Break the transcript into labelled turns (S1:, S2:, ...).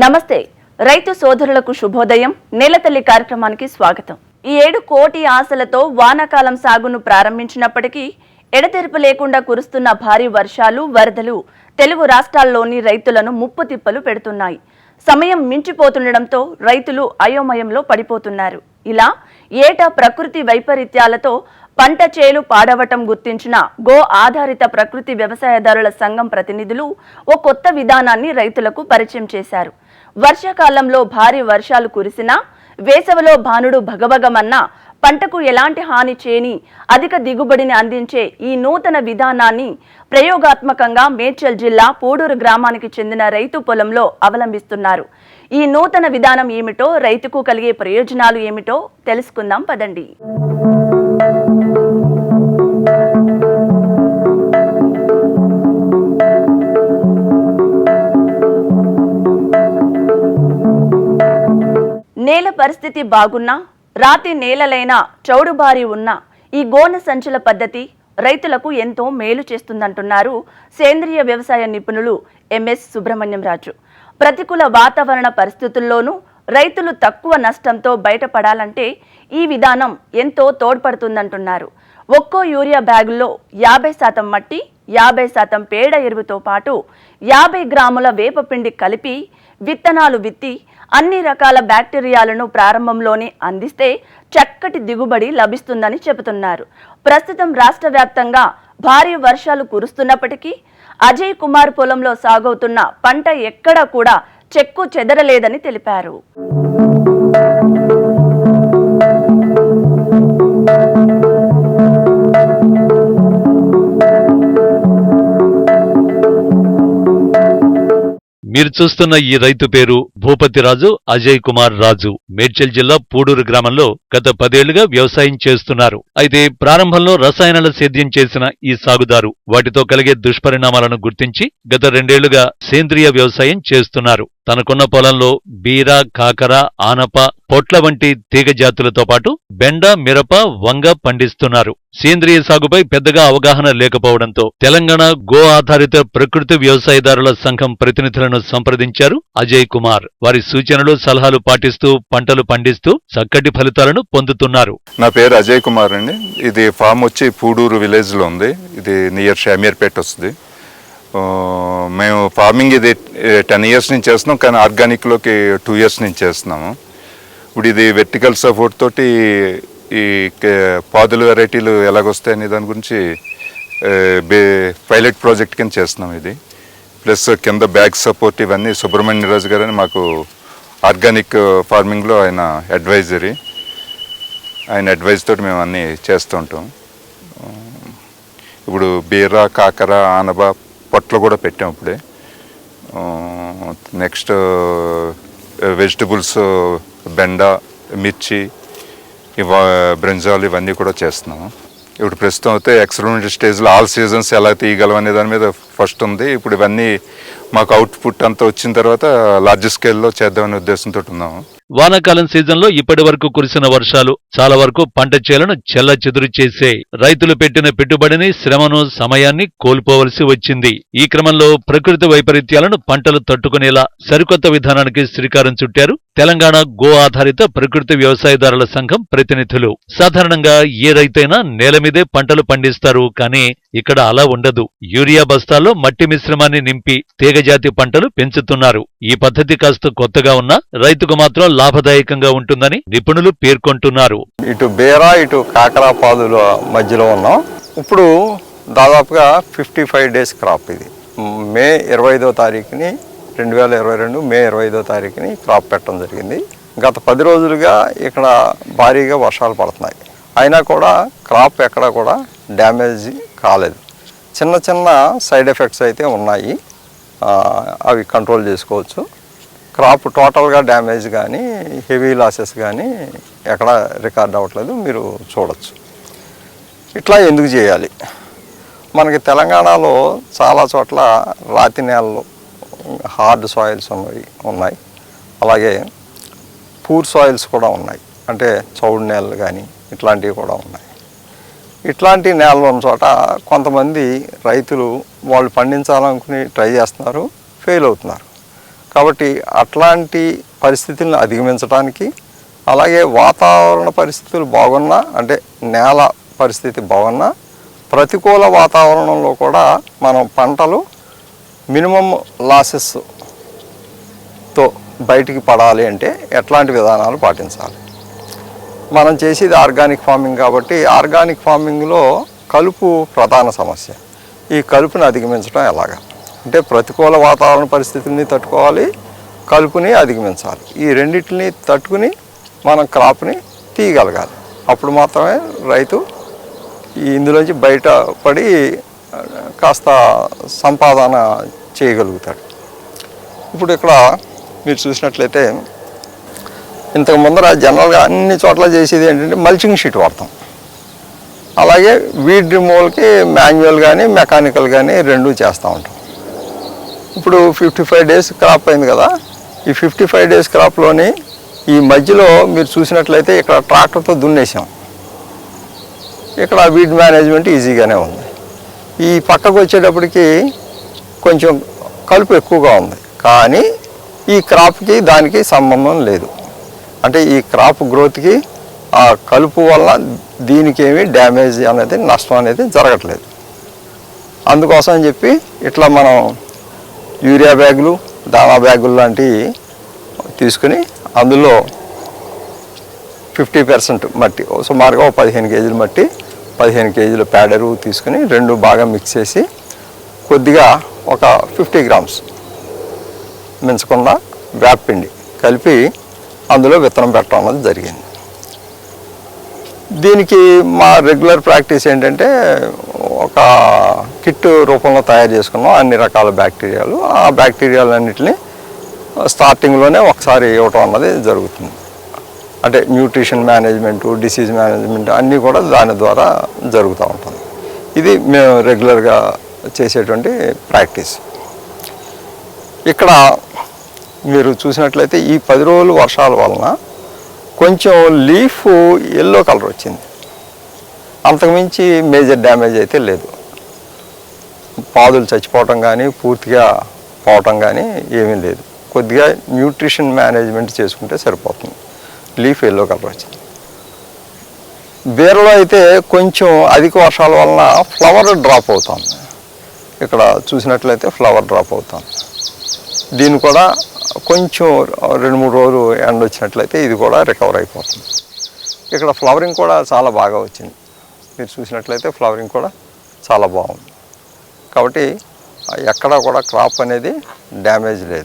S1: నమస్తే. రైతు సోదరులకు శుభోదయం. నేలతల్లి కార్యక్రమానికి స్వాగతం. ఈ ఏడు కోటి ఆశలతో వానాకాలం సాగును ప్రారంభించినప్పటికీ ఎడతెరుపు లేకుండా కురుస్తున్న భారీ వర్షాలు వరదలు తెలుగు రాష్ట్రాల్లోని రైతులను ముప్పు తిప్పలు పెడుతున్నాయి. సమయం మించిపోతుండటంతో రైతులు అయోమయంలో పడిపోతున్నారు. ఇలా ఏటా ప్రకృతి వైపరీత్యాలతో పంట చేలు పాడవటం గుర్తించిన గో ఆధారిత ప్రకృతి వ్యవసాయదారుల సంఘం ప్రతినిధులు ఓ కొత్త విధానాన్ని రైతులకు పరిచయం చేశారు. వర్షాకాలంలో భారీ వర్షాలు కురిసినా వేసవిలో భానుడు భగభగమన్న పంటకు ఎలాంటి హాని చేయని అధిక దిగుబడిని అందించే ఈ నూతన విధానాన్ని ప్రయోగాత్మకంగా మేడ్చల్ జిల్లా పూడూరు గ్రామానికి చెందిన రైతు పొలంలో అవలంబిస్తున్నారు. ఈ నూతన విధానం ఏమిటో రైతుకు కలిగే ప్రయోజనాలు ఏమిటో తెలుసుకుందాం పదండి. నేల పరిస్థితి బాగున్నా రాతి నేలలైన చౌడుబారి ఉన్న ఈ గోన సంచుల పద్ధతి రైతులకు ఎంతో మేలు చేస్తుందంటున్నారు సేంద్రియ వ్యవసాయ నిపుణులు ఎంఎస్ సుబ్రహ్మణ్యం రాజు. ప్రతికూల వాతావరణ పరిస్థితుల్లోనూ రైతులు తక్కువ నష్టంతో బయటపడాలంటే ఈ విధానం ఎంతో తోడ్పడుతుందంటున్నారు. ఒక్కో యూరియా బ్యాగుల్లో యాభై శాతం మట్టి యాభై శాతం పేడ ఎరువుతో పాటు యాభై గ్రాముల వేపపిండి కలిపి విత్తనాలు విత్తి అన్ని రకాల బ్యాక్టీరియాలను ప్రారంభంలోనే అందిస్తే చక్కటి దిగుబడి లభిస్తుందని చెబుతున్నారు. ప్రస్తుతం రాష్ట్ర వ్యాప్తంగా భారీ వర్షాలు కురుస్తున్నప్పటికీ అజయ్ కుమార్ పొలంలో సాగవుతున్న పంట ఎక్కడా కూడా చెక్కు చెదరలేదని తెలిపారు.
S2: మీరు చూస్తున్న ఈ రైతు పేరు భూపతి రాజు అజయ్ కుమార్ రాజు. మేడ్చల్ జిల్లా పూడూరు గ్రామంలో గత పదేళ్ళుగా వ్యవసాయం చేస్తున్నారు. అయితే ప్రారంభంలో రసాయనాల సేద్యం చేసిన ఈ సాగుదారు వాటితో కలిగే దుష్పరిణామాలను గుర్తించి గత రెండేళ్ళుగా సేంద్రియ వ్యవసాయం చేస్తున్నారు. తనకున్న పొలంలో బీర కాకర ఆనప పొట్ల వంటి తీగ జాతులతో పాటు బెండ మిరప వంగ పండిస్తున్నారు. సేంద్రియ సాగుపై పెద్దగా అవగాహన లేకపోవడంతో తెలంగాణ గో ఆధారిత ప్రకృతి వ్యవసాయదారుల సంఘం ప్రతినిధులను సంప్రదించారు అజయ్ కుమార్. వారి సూచనలు సలహాలు పాటిస్తూ పంటలు పండిస్తూ చక్కటి ఫలితాలను పొందుతున్నారు.
S3: నా పేరు అజయ్ కుమార్ అండి. ఇది ఫామ్ వచ్చి పూడూరు విలేజ్లో ఉంది. ఇది నియర్ షామీర్పేట వస్తుంది. మేము ఫార్మింగ్ ఇది టెన్ ఇయర్స్ నుంచి చేస్తున్నాం కానీ ఆర్గానిక్లోకి టూ ఇయర్స్ నుంచి చేస్తున్నాము. ఇప్పుడు ఇది వెర్టికల్ సపోర్ట్ తోటి ఈ పాదుల వెరైటీలు ఎలాగొస్తాయి అనే దాని గురించి పైలట్ ప్రాజెక్ట్ కింద చేస్తున్నాం ఇది. ప్లస్ కింద బ్యాగ్ సపోర్ట్ ఇవన్నీ సుబ్రహ్మణ్య రాజు గారు అని మాకు ఆర్గానిక్ ఫార్మింగ్లో ఆయన అడ్వైజరీ ఆయన అడ్వైజ్ తోటి మేము అన్నీ చేస్తూ ఉంటాం. ఇప్పుడు బీర కాకర ఆనబ పొట్లు కూడా పెట్టాం ఇప్పుడే. నెక్స్ట్ వెజిటబుల్స్ బెండ మిర్చి ఇవా బ్రింజాలు ఇవన్నీ కూడా చేస్తున్నాము. ఇప్పుడు ప్రస్తుతం అయితే ఎక్స్పెరిమెంటల్ స్టేజ్లో ఆల్ సీజన్స్ ఎలా తీయగలం అనే దాని మీద ఫస్ట్ ఉంది. ఇప్పుడు ఇవన్నీ మాకు అవుట్పుట్ అంతా వచ్చిన తర్వాత లార్జ్ స్కేల్లో చేద్దామనే ఉద్దేశంతో ఉన్నాము.
S2: వానాకాలం సీజన్లో ఇప్పటి వరకు కురిసిన వర్షాలు చాలా వరకు పంట చేలను చెల్ల చెదురు చేసే. రైతులు పెట్టిన పెట్టుబడిని శ్రమను సమయాన్ని కోల్పోవలసి వచ్చింది. ఈ క్రమంలో ప్రకృతి వైపరీత్యాలను పంటలు తట్టుకునేలా సరికొత్త విధానానికి శ్రీకారం చుట్టారు తెలంగాణ గో ఆధారిత ప్రకృతి వ్యవసాయదారుల సంఘం ప్రతినిధులు. సాధారణంగా ఏ రైతైనా నేల మీదే పంటలు పండిస్తారు కానీ ఇక్కడ అలా ఉండదు. యూరియా బస్తాల్లో మట్టి మిశ్రమాన్ని నింపి తీగజాతి పంటలు పెంచుతున్నారు. ఈ పద్ధతి కాస్త కొత్తగా ఉన్నా రైతుకు మాత్రం లాభదాయకంగా ఉంటుందని నిపుణులు పేర్కొంటున్నారు.
S4: ఇటు బేరా ఇటు కాకరా పాదుల మధ్యలో ఉన్నాం. ఇప్పుడు దాదాపుగా ఫిఫ్టీ ఫైవ్ డేస్ క్రాప్ ఇది. మే ఇరవై ఐదో తారీఖుని రెండు వేల ఇరవై రెండు మే ఇరవై ఐదో తారీఖుని క్రాప్ పెట్టడం జరిగింది. గత పది రోజులుగా ఇక్కడ భారీగా వర్షాలు పడుతున్నాయి. అయినా కూడా క్రాప్ ఎక్కడ కూడా డ్యామేజ్ కాలేదు. చిన్న చిన్న సైడ్ ఎఫెక్ట్స్ అయితే ఉన్నాయి. అవి కంట్రోల్ చేసుకోవచ్చు. క్రాప్ టోటల్గా డ్యామేజ్ కానీ హెవీ లాసెస్ కానీ ఎక్కడ రికార్డ్ అవ్వట్లేదు. మీరు చూడవచ్చు ఇట్లా ఎందుకు చేయాలి? మనకి తెలంగాణలో చాలా చోట్ల రాతి నేలలు హార్డ్ సాయిల్స్ ఉన్నాయి ఉన్నాయి. అలాగే పూర్ సాయిల్స్ కూడా ఉన్నాయి. అంటే చౌడు నేలలు కానీ ఇట్లాంటివి కూడా ఉన్నాయి. ఇట్లాంటి నేలలు ఉన్న చోట కొంతమంది రైతులు వాళ్ళు పండించాలనుకుని ట్రై చేస్తున్నారు ఫెయిల్ అవుతున్నారు. కాబట్టి అట్లాంటి పరిస్థితులను అధిగమించడానికి అలాగే వాతావరణ పరిస్థితులు బాగున్నా అంటే నేల పరిస్థితి బాగున్నా ప్రతికూల వాతావరణంలో కూడా మనం పంటలు మినిమం లాసెస్తో బయటికి పడాలి అంటే ఎట్లాంటి విధానాలు పాటించాలి? మనం చేసేది ఆర్గానిక్ ఫార్మింగ్ కాబట్టి ఆర్గానిక్ ఫార్మింగ్లో కలుపు ప్రధాన సమస్య. ఈ కలుపుని అధిగమించడం ఎలాగా? అంటే ప్రతికూల వాతావరణ పరిస్థితుల్ని తట్టుకోవాలి కలుపుని అధిగమించాలి. ఈ రెండింటిని తట్టుకుని మనం క్రాప్ని తీయగలగాలి. అప్పుడు మాత్రమే రైతు ఈ ఇందులోంచి బయటపడి కాస్త సంపాదన చేయగలుగుతాడు. ఇప్పుడు ఇక్కడ మీరు చూసినట్లయితే ఇంతకు ముందర జనరల్గా అన్ని చోట్ల చేసేది ఏంటంటే మల్చింగ్ షీట్ వాడతాం. అలాగే వీడ్ రిమూవల్కి మాన్యువల్ కానీ మెకానికల్ కానీ రెండు చేస్తూ ఉంటాం. ఇప్పుడు ఫిఫ్టీ ఫైవ్ డేస్ క్రాప్ అయింది కదా ఈ ఫిఫ్టీ ఫైవ్ డేస్ క్రాప్లోని ఈ మధ్యలో మీరు చూసినట్లయితే ఇక్కడ ట్రాక్టర్తో దున్నేసాం. ఇక్కడ వీడ్ మేనేజ్మెంట్ ఈజీగానే ఉంది. ఈ పక్కకు వచ్చేటప్పటికి కొంచెం కలుపు ఎక్కువగా ఉంది. కానీ ఈ క్రాప్కి దానికి సంబంధం లేదు. అంటే ఈ క్రాప్ గ్రోత్కి ఆ కలుపు వల్ల దీనికి ఏమి డ్యామేజ్ అనేది నష్టం అనేది జరగట్లేదు. అందుకోసం అని చెప్పి ఇట్లా మనం యూరియా బ్యాగులు దానా బ్యాగులు లాంటివి తీసుకుని అందులో ఫిఫ్టీ పర్సెంట్ మట్టి సుమారుగా ఒక పదిహేను కేజీలు మట్టి పదిహేను కేజీలు ప్యాడరు తీసుకుని రెండు బాగా మిక్స్ చేసి కొద్దిగా ఒక ఫిఫ్టీ గ్రామ్స్ మించకుండా వేపపిండి కలిపి అందులో విత్తనం పెట్టడం అన్నది జరిగింది. దీనికి మా రెగ్యులర్ ప్రాక్టీస్ ఏంటంటే ఒక కిట్ రూపంలో తయారు చేసుకున్నాం అన్ని రకాల బ్యాక్టీరియాలు ఆ బ్యాక్టీరియాలన్నింటినీ స్టార్టింగ్లోనే ఒకసారి ఇవ్వటం అన్నది జరుగుతుంది. అంటే న్యూట్రిషన్ మేనేజ్మెంటు డిసీజ్ మేనేజ్మెంట్ అన్నీ కూడా దాని ద్వారా జరుగుతూ ఉంటుంది. ఇది మేము రెగ్యులర్గా చేసేటువంటి ప్రాక్టీస్. ఇక్కడ మీరు చూసినట్లయితే ఈ పది రోజులు వర్షాల వలన కొంచెం లీఫ్ ఎల్లో కలర్ వచ్చింది. అంతకుమించి మేజర్ డ్యామేజ్ అయితే లేదు. పాదులు చచ్చిపోవటం కానీ పూర్తిగా పోవటం కానీ ఏమీ లేదు. కొద్దిగా న్యూట్రిషన్ మేనేజ్మెంట్ చేసుకుంటే సరిపోతుంది. లీఫ్ ఎల్లో కలర్ వచ్చింది బీరలో అయితే కొంచెం అధిక వర్షాల వలన ఫ్లవర్ డ్రాప్ అవుతుంది. ఇక్కడ చూసినట్లయితే ఫ్లవర్ డ్రాప్ అవుతుంది. దీన్ని కూడా కొంచెం రెండు మూడు రోజులు ఎండ వచ్చినట్లయితే ఇది కూడా రికవర్ అయిపోతుంది. ఇక్కడ ఫ్లవరింగ్ కూడా చాలా బాగా వచ్చింది. మీరు చూసినట్లయితే ఫ్లవరింగ్ కూడా చాలా బాగుంది. కాబట్టి ఎక్కడా కూడా క్రాప్ అనేది డ్యామేజ్ లేదు.